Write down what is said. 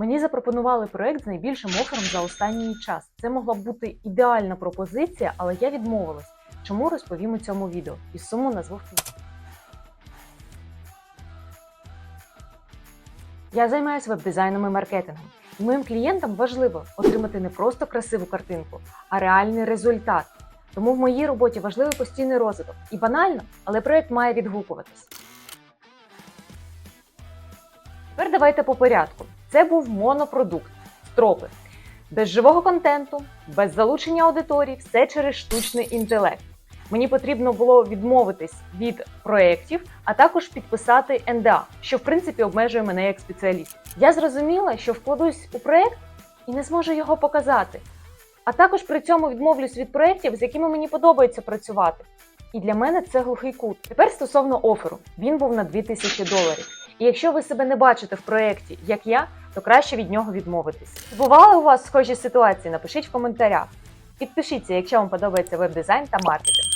Мені запропонували проект з найбільшим офером за останній час. Це могла б бути ідеальна пропозиція, але я відмовилась. Чому розповім у цьому відео? І суму назву. Я займаюся веб-дизайном і маркетингом. І моїм клієнтам важливо отримати не просто красиву картинку, а реальний результат. Тому в моїй роботі важливий постійний розвиток. І банально, але проект має відгукуватись. Тепер давайте по порядку. Це був монопродукт, стропи. Без живого контенту, без залучення аудиторії, все через штучний інтелект. Мені потрібно було відмовитись від проєктів, а також підписати НДА, що в принципі обмежує мене як спеціаліст. Я зрозуміла, що вкладусь у проєкт і не зможу його показати. А також при цьому відмовлюсь від проєктів, з якими мені подобається працювати. І для мене це глухий кут. Тепер стосовно оферу, він був на 2000 доларів. І якщо ви себе не бачите в проєкті, як я, то краще від нього відмовитись. Бували у вас схожі ситуації? Напишіть в коментарях. Підпишіться, якщо вам подобається веб-дизайн та маркетинг.